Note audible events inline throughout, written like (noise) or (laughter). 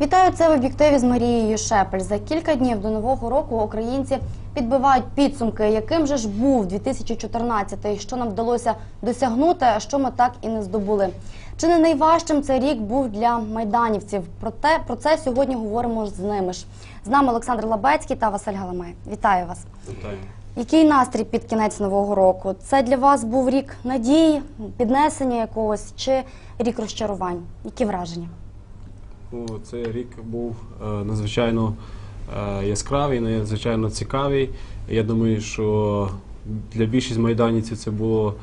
Вітаю це в об'єктиві з Марією Шепель. За кілька днів до нового року українці підбивають підсумки, яким же ж був 2014, що нам вдалося досягнути, а що ми так і не здобули. Чи не найважчим цей рік був для майданівців? Проте про це сьогодні говоримо з ними ж. З нами Олександр Лабецький та Василь Галамай. Вітаю вас. Вітаю. Який настрій під кінець нового року? Це для вас був рік надії, піднесення якогось чи рік розчарувань? Які враження? Ну, цей рік був е, надзвичайно е, яскравий, надзвичайно цікавий. Я думаю, що для більшості майданівців це було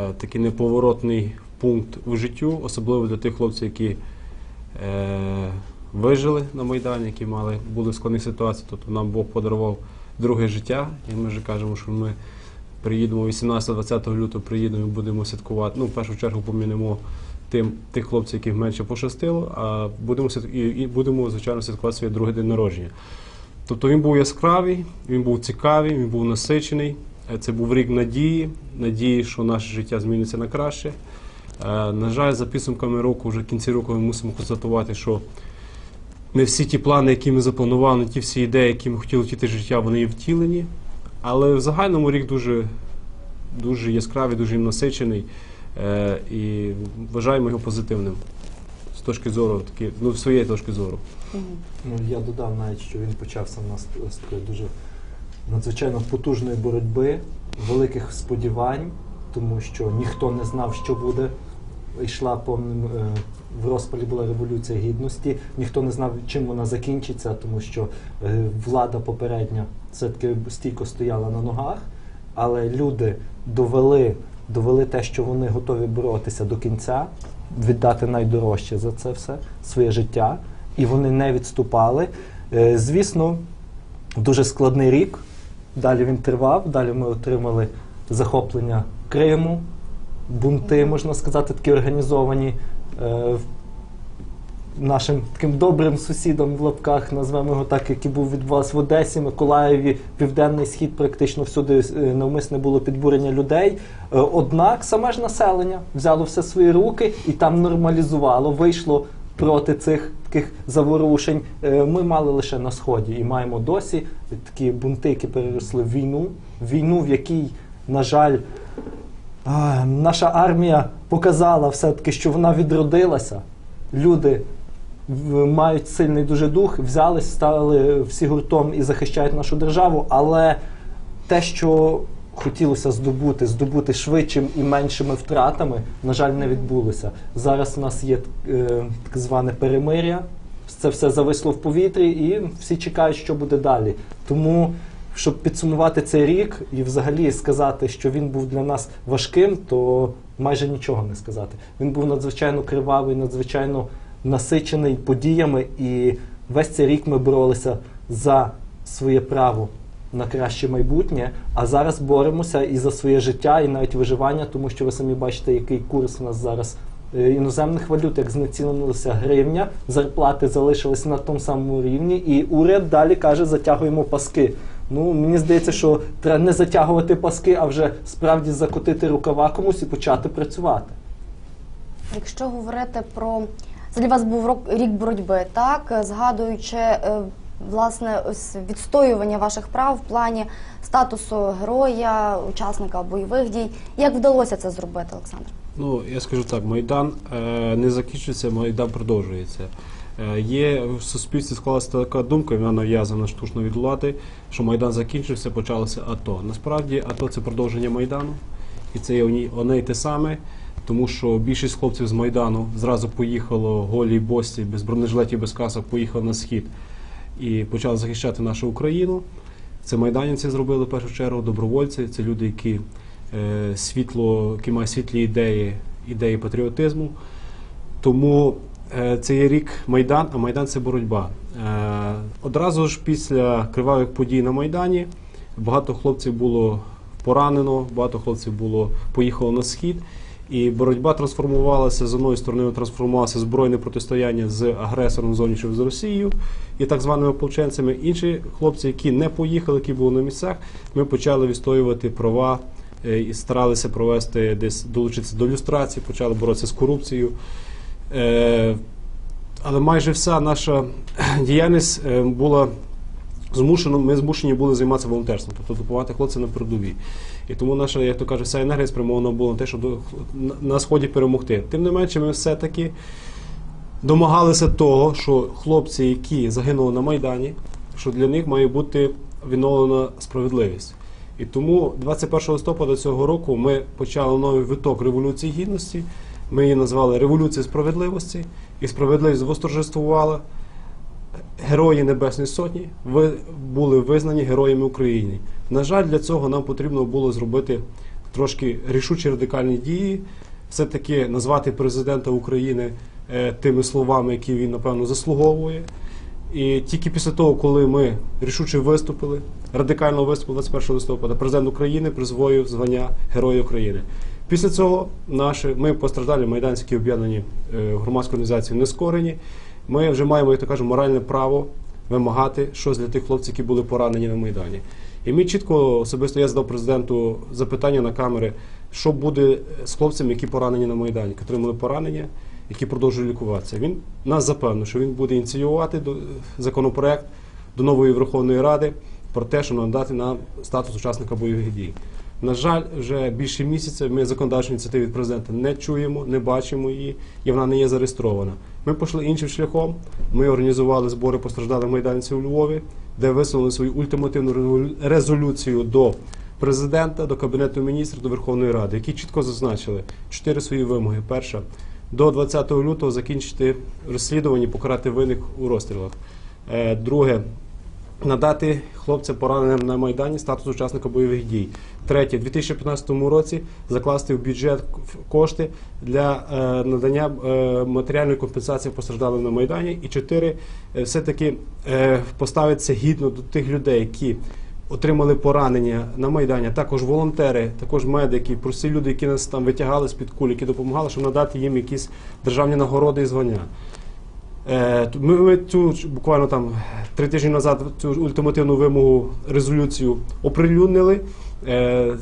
е, такий неповоротний пункт у життю, особливо для тих хлопців, які вижили на Майдані, які мали були в складних ситуаціях. Тобто нам Бог подарував друге життя, і ми вже кажемо, що ми приїдемо 18-20 лютого, приїдемо і будемо святкувати. Ну, в першу чергу помінемо тим тих хлопців, яких менше пощастило, а будемо і, і будемо звичайно святкувати своє друге день народження. Тобто він був яскравий, він був цікавий, він був насичений. Е, Це був рік надії, надії, що наше життя зміниться на краще. Е, На жаль, за підсумками року, вже в кінці року ми мусимо констатувати, що не всі ті плани, які ми запланували, ті всі ідеї, які ми хотіли втіти життя, вони є втілені. Але в загальному рік дуже, дуже яскравий, дуже насичений. Е, і вважаємо його позитивним з точки зору, таки, ну, з своєї точки зору. Ну, я додав навіть, що він почався в нас з такої дуже надзвичайно потужної боротьби, великих сподівань, тому що ніхто не знав, що буде. Йшла повним е, в розпалі була революція гідності. Ніхто не знав, чим вона закінчиться, тому що е, влада попередня все-таки стійко стояла на ногах, але люди довели, довели те, що вони готові боротися до кінця, віддати найдорожче за це все своє життя, і вони не відступали. Е, Звісно, дуже складний рік. Далі він тривав. Далі ми отримали захоплення Криму, бунти, можна сказати, такі організовані е, нашим таким добрим сусідом в лапках, назвемо його так, який був від вас в Одесі, Миколаєві, Південний Схід, практично всюди е, навмисне було підбурення людей. Е, Однак саме ж населення взяло все свої руки і там нормалізувало, вийшло проти цих таких заворушень. Е, Ми мали лише на сході і маємо досі такі бунти, які переросли в війну, війну, в якій, на жаль, наша армія показала все-таки, що вона відродилася. Люди мають сильний дуже дух, взялись, стали всі гуртом і захищають нашу державу, але те, що хотілося здобути, здобути швидшим і меншими втратами, на жаль, не відбулося. Зараз у нас є е, так зване перемиря, це все зависло в повітрі, і всі чекають, що буде далі. Тому, щоб підсумувати цей рік і взагалі сказати, що він був для нас важким, то майже нічого не сказати. Він був надзвичайно кривавий, надзвичайно насичений подіями, і весь цей рік ми боролися за своє право на краще майбутнє, а зараз боремося і за своє життя, і навіть виживання, тому що ви самі бачите, який курс у нас зараз е, іноземних валют, як знецінилася гривня, зарплати залишилися на тому самому рівні, і уряд далі каже, затягуємо паски. Ну, мені здається, що треба не затягувати паски, а вже справді закотити рукава комусь і почати працювати. Якщо говорити про це для вас був рок- рік боротьби, так згадуючи е, власне ось відстоювання ваших прав в плані статусу героя, учасника бойових дій. Як вдалося це зробити, Олександр? Ну, я скажу так, Майдан е, не закінчується, Майдан продовжується. Е, є в суспільстві склалася така думка, і вона нав'язана штучно від що Майдан закінчився, почалося АТО. Насправді АТО це продовження Майдану, і це є одне й те саме, тому що більшість хлопців з Майдану зразу поїхало голі босі, без бронежилетів, без касок, поїхали на схід і почали захищати нашу Україну. Це майданівці зробили в першу чергу, добровольці, це люди, які е, світло, які мають світлі ідеї, ідеї патріотизму. Тому це є рік Майдан, а Майдан це боротьба. Е, одразу ж після кривавих подій на Майдані багато хлопців було поранено, багато хлопців було поїхало на схід. І боротьба трансформувалася з одної сторони, трансформувалася збройне протистояння з агресором зовнішнім з Росією і так званими ополченцями. Інші хлопці, які не поїхали, які були на місцях, ми почали відстоювати права е, і старалися провести десь долучитися до люстрації, почали боротися з корупцією. Е, Але майже вся наша (clears throat) діяльність е, була змушена, ми змушені були займатися волонтерством, тобто допомагати хлопцям на передовій. І тому наша, як то каже, вся енергія спрямована була на те, щоб на- на сході перемогти. Тим не менше, ми все-таки домагалися того, що хлопці, які загинули на Майдані, що для них має бути відновлена справедливість. І тому 21 листопада цього року ми почали новий виток Революції Гідності. Ми її назвали Революція справедливості, і справедливість восторжествувала. Герої Небесної Сотні ви були визнані героями України. На жаль, для цього нам потрібно було зробити трошки рішучі радикальні дії, все-таки назвати президента України е, тими словами, які він напевно заслуговує. І тільки після того, коли ми рішуче виступили, радикально виступили 21 листопада, президент України призвоїв звання Героя України. Після цього наші, ми постраждалі майданські об'єднані е, громадські організації нескорені. Ми вже маємо, як то кажемо, моральне право вимагати щось для тих хлопців, які були поранені на Майдані. І ми чітко особисто я задав президенту запитання на камери, що буде з хлопцями, які поранені на Майдані, які отримали поранення, які продовжують лікуватися. Він нас запевнив, що він буде ініціювати законопроект до нової Верховної Ради про те, що надати нам статус учасника бойових дій. На жаль, вже більше місяця ми законодавчої ініціативи від президента не чуємо, не бачимо її, і вона не є зареєстрована. Ми пішли іншим шляхом. Ми організували збори постраждалих майданців у Львові, де висунули свою ультимативну резолюцію до президента, до кабінету міністрів, до Верховної Ради, які чітко зазначили чотири свої вимоги. Перша до 20 лютого закінчити розслідування, покарати винних у розстрілах. Е, Друге надати хлопцям пораненим на Майдані статус учасника бойових дій. Третє, у 2015 році закласти в бюджет кошти для е, надання е, матеріальної компенсації постраждалим на Майдані. І чотири, е, все-таки е, поставитися гідно до тих людей, які отримали поранення на Майдані, також волонтери, також медики, прості люди, які нас там витягали з-під кулі, які допомагали, щоб надати їм якісь державні нагороди і звання. Е, Ми, ми цю буквально там три тижні назад цю ультимативну вимогу резолюцію оприлюднили. Е,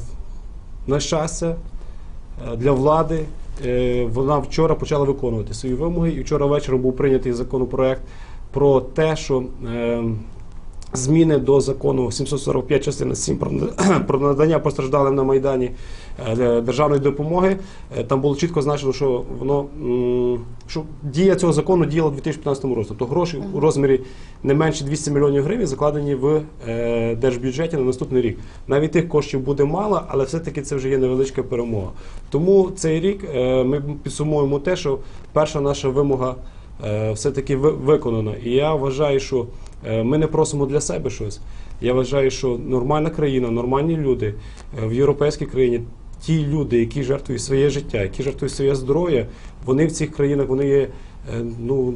на щастя, е, для влади вона вчора почала виконувати свої вимоги, і вчора вечором був прийнятий законопроект про те, що зміни до закону 745 частина 7 (clears throat) про, надання постраждалим на Майдані е, державної допомоги. Е, Там було чітко значено, що воно що дія цього закону діяла у 2015 році. Тобто гроші у розмірі не менше 200 мільйонів гривень закладені в е, держбюджеті на наступний рік. Навіть тих коштів буде мало, але все-таки це вже є невеличка перемога. Тому цей рік ми підсумуємо те, що перша наша вимога все-таки ви- виконана. І я вважаю, що ми не просимо для себе щось. Я вважаю, що нормальна країна, нормальні люди е, в європейській країні, ті люди, які жертвують своє життя, які жертвують своє здоров'я, вони в цих країнах вони є. е, Ну,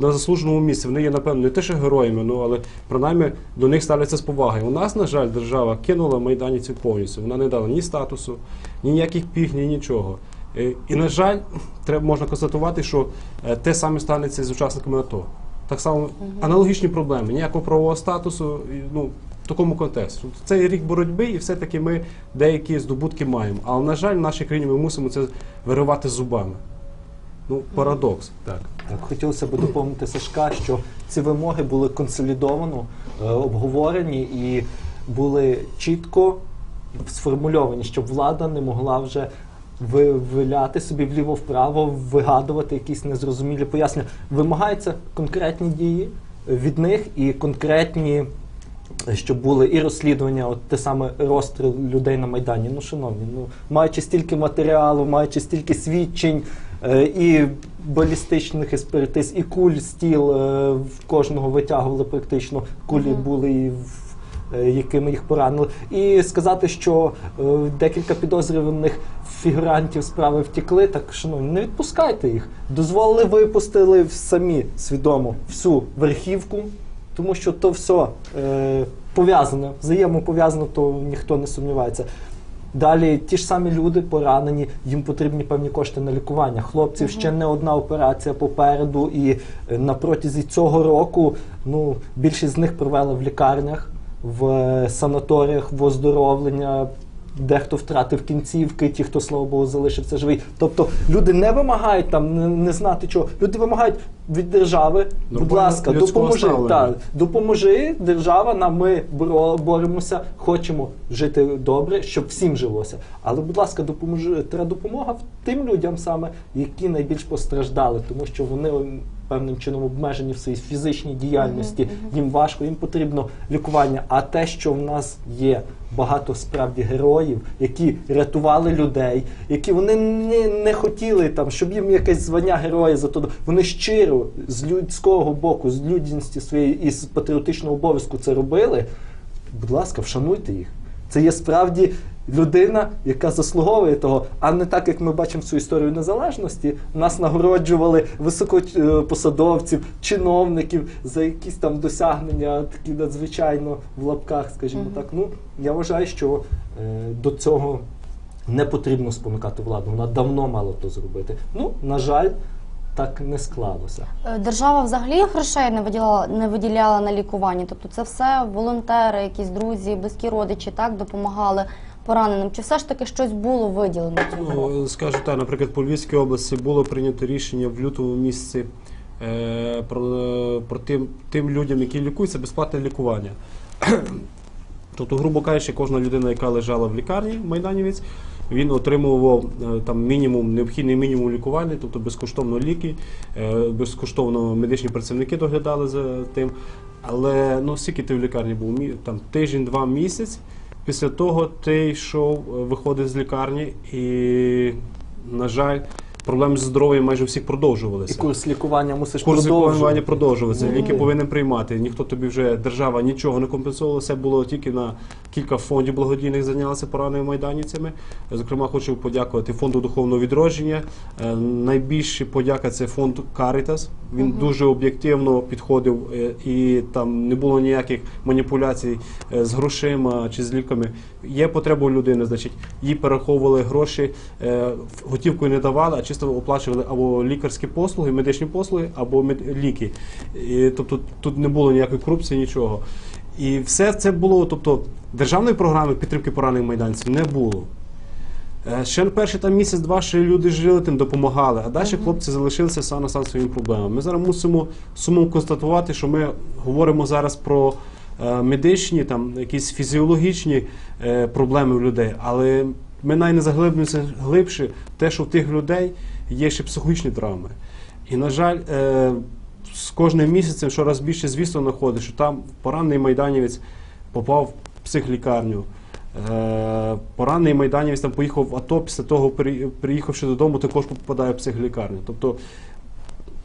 на заслуженому місці. Вони є, напевно, не те, що героями, ну але принаймні до них ставляться з повагою. У нас, на жаль, держава кинула майданівців повністю. Вона не дала ні статусу, ні ніяких піг, ні нічого. Е, І, на жаль, треба можна констатувати, що е, те саме станеться з учасниками АТО. Так само аналогічні проблеми, ніякого правового статусу, ну, в такому контексті. Тобто Це рік боротьби, і все-таки ми деякі здобутки маємо. Але, на жаль, в нашій країні ми мусимо це виривати зубами. Ну, парадокс. Так, так. Хотілося б доповнити Сашка, що ці вимоги були консолідовано е, обговорені і були чітко сформульовані, щоб влада не могла вже виявляти собі вліво-вправо, вигадувати якісь незрозумілі пояснення. Вимагаються конкретні дії від них і конкретні. Щоб були і розслідування, от те саме розстріл людей на Майдані. Ну, шановні, ну маючи стільки матеріалу, маючи стільки свідчень е, і балістичних експертиз, і куль стіл е, в кожного витягували практично. Кулі були і в якими їх поранили, і сказати, що е, декілька підозрюваних фігурантів справи втекли, так шановні, не відпускайте їх. Дозволили, випустили самі свідомо всю верхівку, тому що то все е, пов'язано, взаємопов'язано, то ніхто не сумнівається. Далі ті ж самі люди поранені, їм потрібні певні кошти на лікування. Хлопців Мгм. ще не одна операція попереду, і е, на протязі цього року ну, більшість з них провели в лікарнях, в санаторіях, в оздоровлення. дехто втратив кінцівки, ті, хто, слава Богу, залишився живий. Тобто люди не вимагають там не, не знати чого. Люди вимагають від держави, будь ласка, людського допоможи. ставлення. Так, допоможи, держава, нам ми боро- боремося, хочемо жити добре, щоб всім жилося. Але, будь ласка, допоможи. Треба допомога тим людям саме, які найбільш постраждали, тому що вони певним чином обмежені в своїй фізичній діяльності. Їм важко, їм потрібно лікування. А те, що в нас є багато справді героїв, які рятували людей, які вони не, не хотіли там, щоб їм якесь звання героя за то. Вони щиро з людського боку, з людяності своєї і з патріотичного обов'язку це робили. Будь ласка, вшануйте їх. Це є справді людина, яка заслуговує того, а не так, як ми бачимо всю історію незалежності. Нас нагороджували високопосадовців, чиновників за якісь там досягнення, такі надзвичайно в лапках, скажімо так. Ну я вважаю, що е, до цього не потрібно спонукати владу. Вона давно мала то зробити. Ну, на жаль, так не склалося. Е, Держава взагалі грошей не виділяла, не виділяла на лікування. Тобто це все волонтери, якісь друзі, близькі родичі так допомагали пораненим. Чи все ж таки щось було виділено? Ну, скажу так, наприклад, по Львівській області було прийнято рішення в лютому місяці е, про, про тим, тим людям, які лікуються, безплатне лікування. (clears throat) Тобто, грубо кажучи, кожна людина, яка лежала в лікарні, майданівець, він отримував е, там мінімум, необхідний мінімум лікування, тобто безкоштовно ліки, е, безкоштовно медичні працівники доглядали за тим. Але ну, скільки ти в лікарні був? Там тиждень-два місяць. Після того ти йшов, е, виходив з лікарні, і, на жаль, проблеми з здоров'ям майже всіх І курс лікування мусиш Курс продовжувати. лікування продовжувався. Ну, Ліки ну. повинен приймати. Ніхто тобі вже держава нічого не компенсувала. Все було тільки на кілька фондів благодійних зайнялися пораненими майданівцями. Зокрема, хочу подякувати фонду духовного відродження. Е, Найбільша подяка це фонд Caritas. Він дуже об'єктивно підходив е, і там не було ніяких маніпуляцій е, з грошима чи з ліками. Є потреба у людини, значить, їй перераховували гроші, готівкою не давали, а чисто оплачували або лікарські послуги, медичні послуги, або ліки. І, тобто тут не було ніякої корупції, нічого. І все це було, тобто державної програми підтримки поранених майданців не було. Е, Ще перший там місяць-два ще люди жили, тим допомагали, а далі хлопці залишилися сам на сам своїми проблемами. Ми зараз мусимо сумом констатувати, що ми говоримо зараз про е, медичні, там якісь фізіологічні е, проблеми у людей, але ми навіть не заглиблюємося глибше те, що в тих людей є ще психологічні травми. І, на жаль, е, з кожним місяцем щораз більше звісно знаходить, що там поранений майданівець попав в психлікарню. Е, Поранений майданівець там поїхав в АТО, після того, приїхавши додому, також попадає в психлікарню. Тобто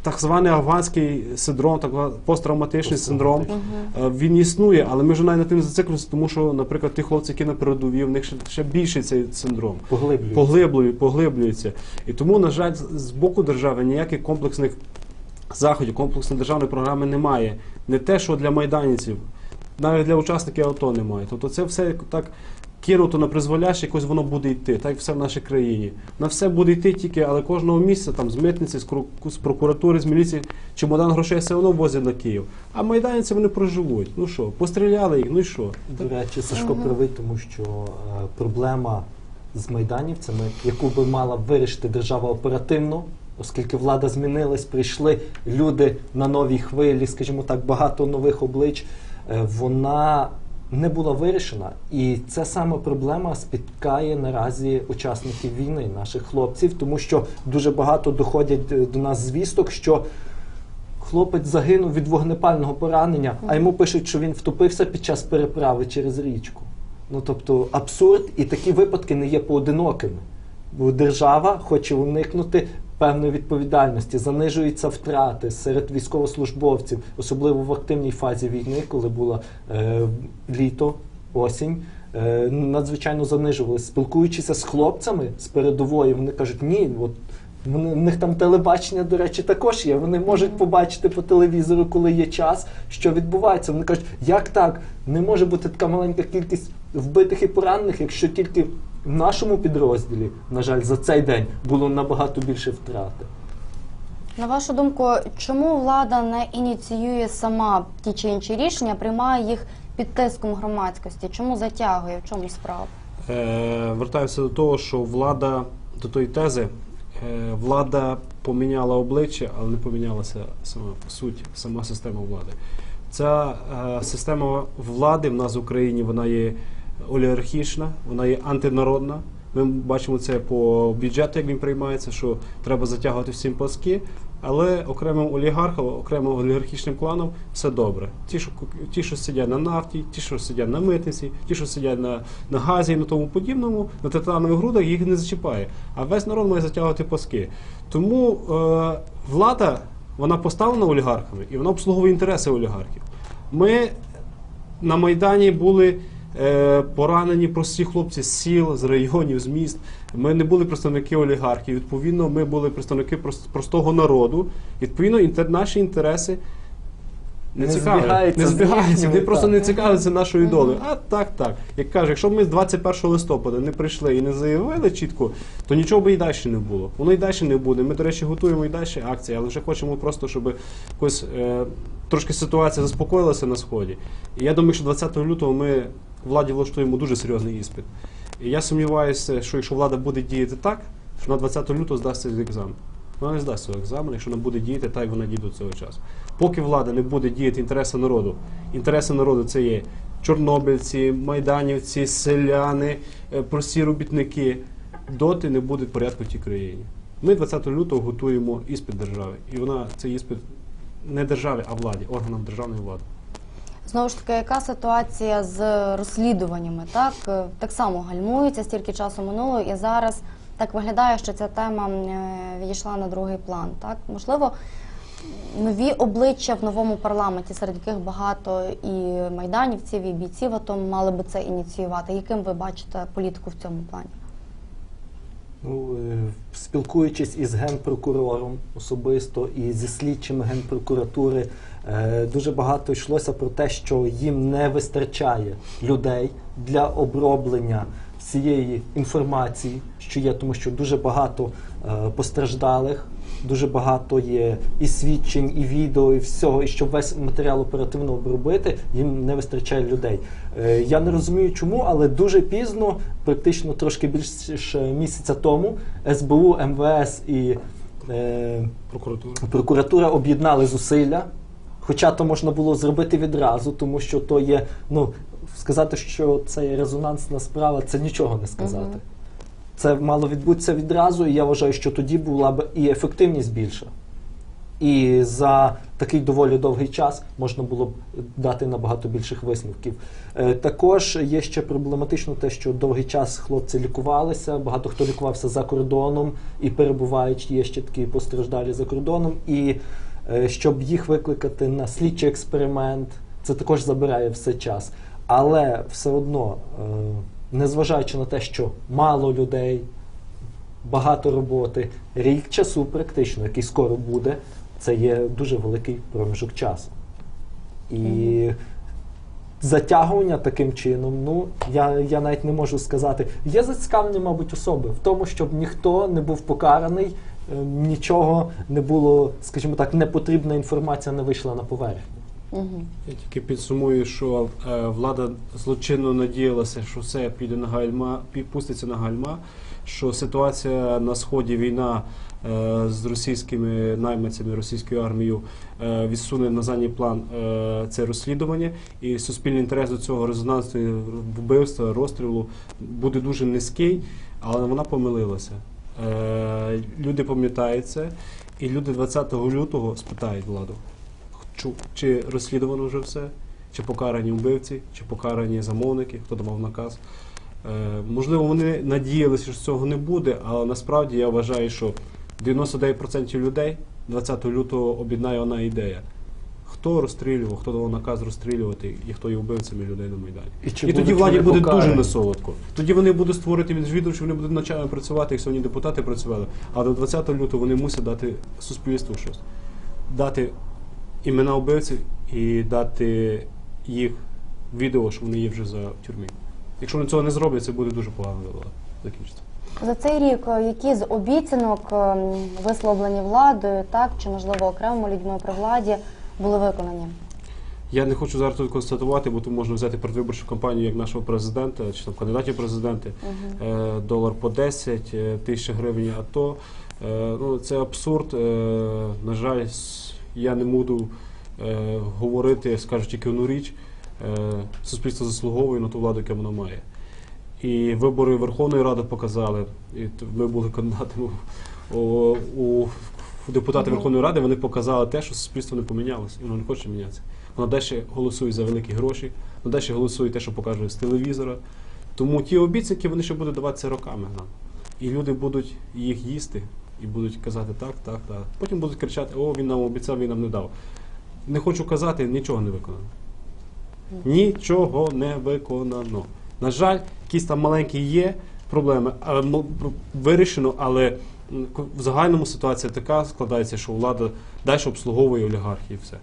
так званий афганський синдром, так званий посттравматичний синдром, е, він існує, але ми вже навіть на тим зациклюємося, тому що, наприклад, ті хлопці, які на передовій, в них ще, ще більший цей синдром Поглиблюється. поглиблює, поглиблюється. І тому, на жаль, з- з боку держави ніяких комплексних заходів, комплексної державної програми немає. Не те, що для майданців, навіть для учасників АТО немає. Тобто це все так кинуто на призволяще, якось воно буде йти, так як все в нашій країні. На все буде йти тільки, але кожного місця, там, з митниці, з, з прокуратури, з міліції, чемодан грошей все одно возять на Київ. А майданці вони проживуть. Ну що, постріляли їх, ну і що? До речі, Сашко правий, тому що е, проблема з майданівцями, яку би мала вирішити держава оперативно, оскільки влада змінилась, прийшли люди на новій хвилі, скажімо так, багато нових облич, е, вона не була вирішена. І ця саме проблема спіткає наразі учасників війни, наших хлопців, тому що дуже багато доходять е, до нас звісток, що Хлопець загинув від вогнепального поранення, а йому пишуть, що він втопився під час переправи через річку. Ну тобто абсурд, і такі випадки не є поодинокими. Бо держава хоче уникнути певної відповідальності, занижуються втрати серед військовослужбовців, особливо в активній фазі війни, коли було е, літо, осінь. е, Надзвичайно занижувалися. Спілкуючися з хлопцями з передової, вони кажуть, ні, от вони, в них там телебачення, до речі, також є. Вони можуть побачити по телевізору, коли є час, що відбувається. Вони кажуть, як так? Не може бути така маленька кількість вбитих і поранених, якщо тільки в нашому підрозділі, на жаль, за цей день було набагато більше втрати. На вашу думку, чому влада не ініціює сама ті чи інші рішення, приймає їх під тиском громадськості? Чому затягує? В чому справа? Е, вертаюся до того, що влада до тої тези, е, влада поміняла обличчя, але не помінялася сама суть, сама система влади. Ця е, система влади в нас в Україні вона є олігархічна, вона є антинародна. Ми бачимо це по бюджету, як він приймається, що треба затягувати всім паски, але окремим олігархам, окремим олігархічним кланам все добре. Ті, що ті, що сидять на нафті, ті, що сидять на митниці, ті, що сидять на, на газі і на тому подібному, на титанових грудах їх не зачіпає. А весь народ має затягувати паски. Тому е, влада вона поставлена олігархами і вона обслуговує інтереси олігархів. Ми на Майдані були поранені прості хлопці з сіл, з районів, з міст. Ми не були представники олігархів. Відповідно, ми були представники простого народу. Відповідно, інтер, наші інтереси не, Не цікаві. збігаються Не збігаються. Вони просто не цікавляться нашою долею. А так, так. Як кажуть, якщо б ми з 21 листопада не прийшли і не заявили чітко, то нічого би і далі не було. Воно і далі не буде. Ми, до речі, готуємо і далі акції, але вже хочемо просто, щоб якось е, трошки ситуація заспокоїлася на сході. І я думаю, що 20 лютого ми владі влаштуємо дуже серйозний іспит. І я сумніваюся, що якщо влада буде діяти так, що на 20 лютого здасться екзамен. Вона не здасть цього екзамену, якщо вона буде діяти так, як вона діє до цього часу. Поки влада не буде діяти інтереси народу, інтереси народу це є чорнобильці, майданівці, селяни, е, прості робітники, доти не буде порядку в тій країні. Ми 20 лютого готуємо іспит держави. І вона цей іспит не державі, а владі, органам державної влади. Знову ж таки, яка ситуація з розслідуваннями? Так, Е, так само гальмується, стільки часу минуло, і зараз так виглядає, що ця тема е, відійшла на другий план. Так, можливо, нові обличчя в новому парламенті, серед яких багато і майданівців, і бійців АТО мали би це ініціювати. Яким ви бачите політику в цьому плані? Ну, е, спілкуючись із генпрокурором особисто і зі слідчими генпрокуратури, дуже багато йшлося про те, що їм не вистачає людей для оброблення всієї інформації, що є, тому що дуже багато е, постраждалих. Дуже багато є і свідчень, і відео, і всього, і щоб весь матеріал оперативно обробити, їм не вистачає людей. Е, я не розумію, чому, але дуже пізно, практично трошки більше місяця тому, СБУ, МВС і е, Прокуратура. прокуратура об'єднали зусилля. Хоча то можна було зробити відразу, тому що то є, ну, сказати, що це є резонансна справа, це нічого не сказати. Мгм. Це мало відбутися відразу, і я вважаю, що тоді була б і ефективність більша. І за такий доволі довгий час можна було б дати набагато більших висновків. Е, також є ще проблематично те, що довгий час хлопці лікувалися, багато хто лікувався за кордоном і перебувають, є ще такі постраждалі за кордоном. І щоб їх викликати на слідчий експеримент, це також забирає все час. Але все одно, е, незважаючи на те, що мало людей, багато роботи, рік часу практично, який скоро буде, це є дуже великий проміжок часу. І затягування таким чином, ну я, я навіть не можу сказати. Є зацікавлені, мабуть, особи в тому, щоб ніхто не був покараний, е, нічого не було, скажімо так, непотрібна інформація не вийшла на поверхню. Угу. Я тільки підсумую, що е, влада злочинно надіялася, що все піде на гальма, пуститься на гальма, що ситуація на сході війна е, з російськими найманцями, російською армією е, відсуне на задній план е, це розслідування, і суспільний інтерес до цього резонансного вбивства, розстрілу буде дуже низький, але вона помилилася. Е, люди пам'ятають це, і люди 20 лютого спитають владу. Чи розслідувано вже все, чи покарані вбивці, чи покарані замовники, хто давав наказ. Е, можливо, вони надіялися, що цього не буде, але насправді я вважаю, що 99% людей 20 лютого об'єднає одна ідея. Хто розстрілював, хто давав наказ розстрілювати і хто є вбивцями людей на Майдані. І чи і тоді владі буде покарані? дуже несолодко. Тоді вони будуть створити відвідувачі, вони будуть ночами працювати, як сьогодні депутати працювали. А до 20 лютого вони мусять дати суспільству щось. Дати імена вбивців і дати їх відео, що вони є вже за тюрмі. Якщо вони цього не зроблять, це буде дуже погано. Закінчиться. За цей рік е, які з обіцянок, ем, висловлені владою, так чи можливо окремими людьми при владі, були виконані? Я не хочу зараз тут констатувати, бо тут можна взяти передвиборчу кампанію як нашого президента чи там кандидатів президенти. Е, долар по 10, е, тисяча гривень АТО. Е, ну, це абсурд. На жаль, я не буду говорити, скажу тільки одну річ. Суспільство заслуговує на ту владу, яку воно має. І вибори Верховної Ради показали, і ми були кандидатами у депутати Верховної Ради, вони показали те, що суспільство не помінялося, і воно не хоче мінятися. Воно далі голосує за великі гроші, воно далі голосує те, що покаже з телевізора. Тому ті обіцянки вони ще будуть даватися роками нам. І люди будуть їх їсти і будуть казати так, так, так. Потім будуть кричати: о, він нам обіцяв, він нам не дав. Не хочу казати, нічого не виконано. Нічого не виконано. На жаль, якісь там маленькі є проблеми, але вирішено, але в загальному ситуація така складається, що влада далі обслуговує олігархів все.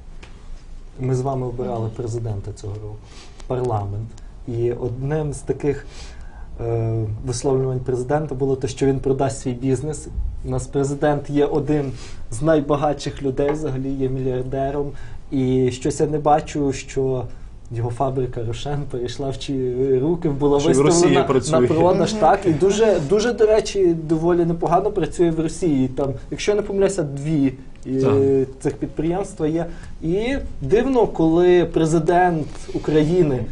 Ми з вами обирали президента цього року, парламент. І одним з таких е, висловлювань президента було те, що він продасть свій бізнес. У нас президент є один з найбагатших людей, взагалі є мільярдером. І щось я не бачу, що його фабрика Рошен перейшла в чиї руки, була Чи виставлена на продаж. Так, і дуже, дуже, до речі, доволі непогано працює в Росії. Там, якщо я не помиляюся, дві е, цих підприємства є. І дивно, коли президент України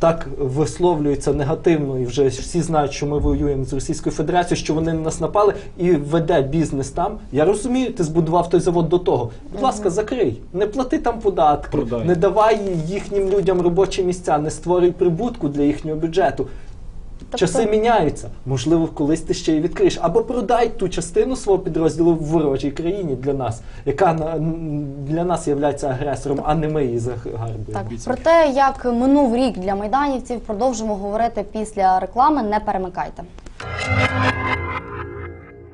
так висловлюється негативно, і вже всі знають, що ми воюємо з Російською Федерацією, що вони на нас напали, і веде бізнес там. Я розумію, ти збудував той завод до того. Будь ласка, закрий, не плати там податки, Продай. не давай їхнім людям робочі місця, не створюй прибутку для їхнього бюджету. Тобто- Часи міняються. Можливо, колись ти ще й відкриєш. Або продай ту частину свого підрозділу в ворожій країні для нас, яка на- для нас є агресором, а не ми її загарбуємо. Так, про те, як минув рік для майданівців, продовжимо говорити після реклами. Не перемикайте.